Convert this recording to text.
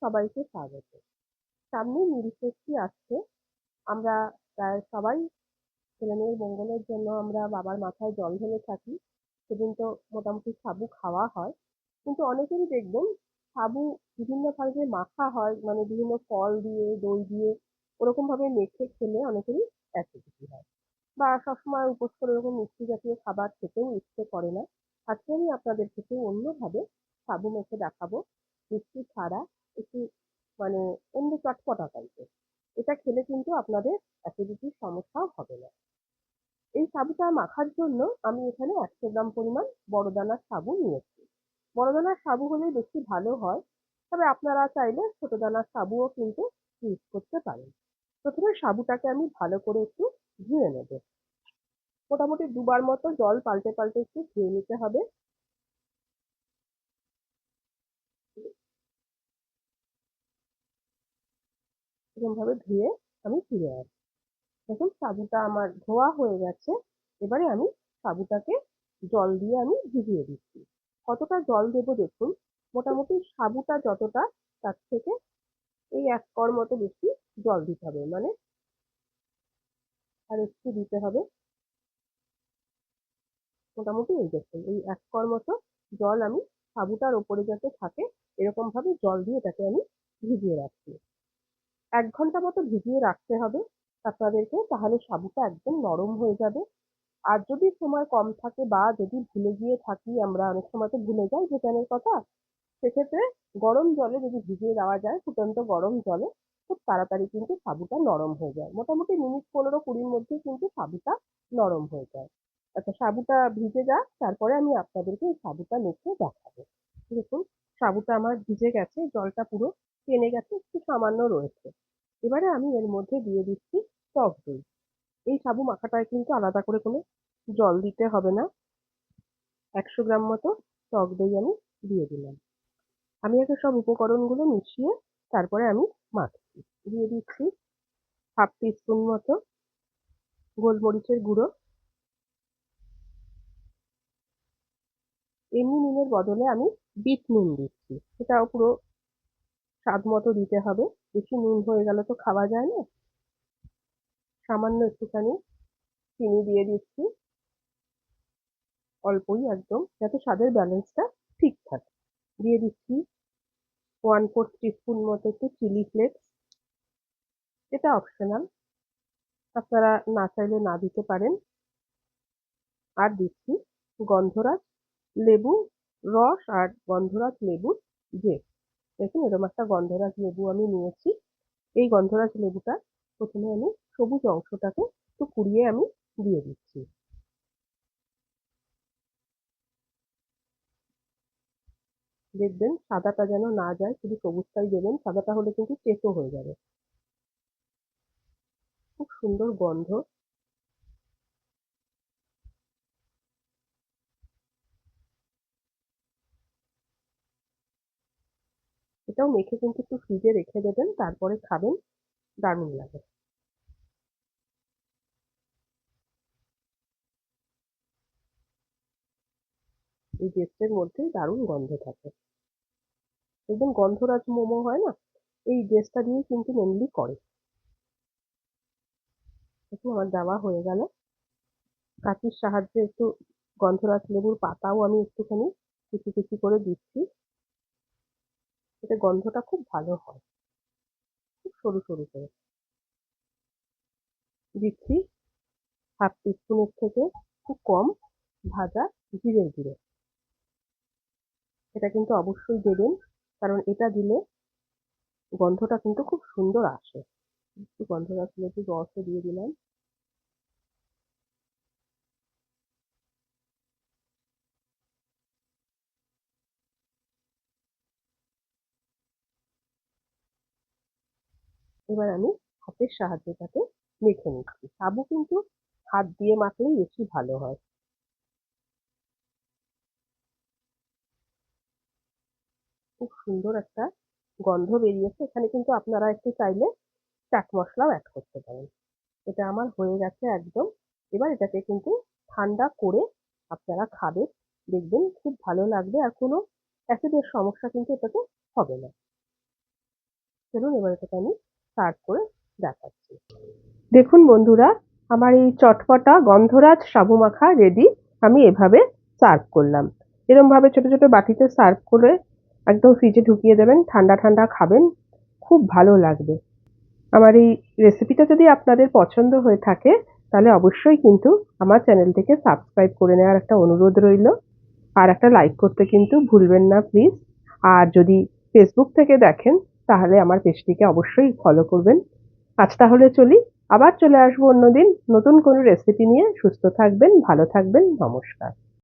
সবাইকে স্বাগত। সামনে নিরিষষ্ঠী আসছে। আমরা প্রায় সবাই ছেলেমেয়ের মঙ্গলের জন্য আমরা বাবার মাথায় জল ঢেলে থাকি। সেদিন তো মোটামুটি সাবু খাওয়া হয়। কিন্তু অনেকেরই দেখবেন সাবু বিভিন্ন ভাবে মাখা হয় মানে বিভিন্ন ফল দিয়ে, দই দিয়ে ওরকম ভাবে মেখে খেলে অনেকেরই অ্যাসিডিটি হয়। বা সবসময় উপোস করে ওরকম মিষ্টি জাতীয় খাবার খেতেও ইচ্ছে করে না। আজকে আমি আপনাদের থেকে অন্যভাবে সাবু মেখে দেখাবো। মিষ্টি ছাড়া একটু মানে অন্য চটপটা টাইপের এটা খেলে কিন্তু আপনাদের অ্যাসিডিটির সমস্যাও হবে না। এই সাবুটা মাখার জন্য আমি এখানে একশো গ্রাম পরিমাণ বড় দানার সাবু নিয়েছি। বড় দানার সাবু হলে বেশি ভালো হয়, তবে আপনারা চাইলে ছোট দানার সাবুও কিন্তু ইউজ করতে পারেন। প্রথমে সাবুটাকে আমি ভালো করে একটু ধুয়ে নেব। মোটামুটি দুবার মতো জল পাল্টে পাল্টে একটু ধুয়ে নিতে হবে। এরকমভাবে ধুয়ে আমি ফিরে আসি। দেখুন, সাবুটা আমার ধোয়া হয়ে গেছে। এবারে আমি সাবুটাকে জল দিয়ে আমি ভিজিয়ে দিচ্ছি। কতটা জল দেবো দেখুন, মোটামুটি সাবুটা যতটা, তার থেকে এই এক কর মতো বেশি জল দিতে হবে। মানে আর একটু দিতে হবে। মোটামুটি এই দেখুন, এই এক কর মতো জল আমি সাবুটার ওপরে যাতে থাকে, এরকম ভাবে জল দিয়ে এটাকে আমি ভিজিয়ে রাখছি। এক ঘণ্টা মতো ভিজিয়ে রাখতে হবে আপনাদেরকে, তাহলে সাবুটা একদম নরম হয়ে যাবে। আর যদি সময় কম থাকে বা যদি ভুলে গিয়ে থাকি, আমরা অনেক সময় তো ভুলে যাই ভুটানের কথা, সেক্ষেত্রে গরম জলে যদি ভিজিয়ে দেওয়া যায়, ফুটন্ত গরম জলে, খুব তাড়াতাড়ি কিন্তু সাবুটা নরম হয়ে যায়। মোটামুটি মিনিট পনেরো কুড়ির মধ্যে কিন্তু সাবুটা নরম হয়ে যায়। আচ্ছা সাবুটা ভিজে যাক, তারপরে আমি আপনাদেরকে এই সাবুটা মেখে দেখাবো। দেখুন সাবুটা আমার ভিজে গেছে, জলটা পুরো টেনে গেছে, একটু সামান্য রয়েছে। এবারে আমি এর মধ্যে দিয়ে দিচ্ছি টক দই। এই সাবু মাখাটায় কিন্তু আলাদা করে কোনো জল দিতে হবে না। একশো গ্রাম মতো টক দই আমি দিয়ে দিলাম। আমি আগে সব উপকরণগুলো মিশিয়ে তারপরে আমি মাখছি। দিয়ে দিচ্ছি হাফ টিস্পুন মতো গোলমরিচের গুঁড়ো। এমনি নুনের বদলে আমি বিট নুন দিচ্ছি। সেটাও পুরো স্বাদ মতো দিতে হবে। বেশি নুন হয়ে গেলে তো খাওয়া যায় না। সামান্য একটুখানি চিনি দিয়ে দিচ্ছি। অল্পই একদম, যাতে স্বাদের ব্যালেন্সটা ঠিক থাকে। দিয়ে দিচ্ছি ওয়ান ফোর্থ টিস্পুন মতো একটু চিলি ফ্লেক্স। এটা অপশনাল। আপনারা না চাইলে না দিতে পারেন। আর দিচ্ছি গন্ধরাজ লেবু, রস আর গন্ধরাজ লেবুর জেট দেখুন, এরকম একটা গন্ধরাজ লেবু আমি নিয়েছি। এই গন্ধরাজ লেবুটা প্রথমে আমি সবুজ অংশটাকে একটু কুড়িয়ে আমি দিয়ে দিচ্ছি। দেখবেন, সাদাটা যেন না যায়, শুধু সবুজটাই দেবেন, সাদাটা হলে কিন্তু তেতো হয়ে যাবে। খুব সুন্দর গন্ধ। এটাও মেখে কিন্তু একটু ফ্রিজে রেখে দেবেন, তারপরে খাবেন, দারুণ লাগে। এই জেস্টের মধ্যে দারুণ গন্ধ থাকে। একদম গন্ধরাজ মোমো হয় না? এই জেসটা দিয়ে কিন্তু মেনলি করে। দেখুন, আমার দেওয়া হয়ে গেল। কাঁচির সাহায্যে একটু গন্ধরাজ লেবুর পাতাও আমি একটুখানি কুচি কুচি করে দিচ্ছি। এতে গন্ধটা খুব ভালো হয়। খুব সরু সরু করে। দিচ্ছি হাফ টিস্পুনের থেকে খুব কম ভাজা জিরের গুঁড়ো এটা কিন্তু অবশ্যই দেবেন, কারণ এটা দিলে গন্ধটা কিন্তু খুব সুন্দর আসে। একটু গন্ধরাজ লেবু রসও দিয়ে দিলাম। এবার আমি হাতের সাহায্যে তাকে মেখে নিচ্ছি। সাবু কিন্তু হাত দিয়ে মাখলেই বেশি ভালো হয়। খুব সুন্দর একটা গন্ধ বেরিয়েছে। এখানে কিন্তু আপনারা একটু চাইলে চাট মশলাও অ্যাড করতে পারেন। এটা আমার হয়ে গেছে একদম। এবার এটাকে কিন্তু ঠান্ডা করে আপনারা খাবেন, দেখবেন খুব ভালো লাগবে আর কোনো অ্যাসিডের সমস্যা কিন্তু এটাতে হবে না। চলুন এবার এটাকে আমি সার্ভ করে দেখাচ্ছি। দেখুন বন্ধুরা, আমার এই চটপটা গন্ধরাজ সাবু মাখা রেডি আমি এভাবে সার্ভ করলাম। এরম ভাবে ছোট ছোট বাটিতে সার্ভ করে একদম ফ্রিজে ঢুকিয়ে দেবেন, ঠান্ডা ঠান্ডা খাবেন, খুব ভালো লাগবে। আমার এই রেসিপিটা যদি আপনাদের পছন্দ হয়ে থাকে, তাহলে অবশ্যই কিন্তু আমার চ্যানেল থেকে সাবস্ক্রাইব করে নেওয়ার একটা অনুরোধ রইল। আর একটা লাইক করতে কিন্তু ভুলবেন না প্লিজ আর যদি ফেসবুক থেকে দেখেন তাহলে আমার পেজটিকে অবশ্যই ফলো করবেন। আজ তাহলে চলি, আবার চলে আসব অন্যদিন নতুন কোনো রেসিপি নিয়ে। সুস্থ থাকবেন, ভালো থাকবেন, নমস্কার।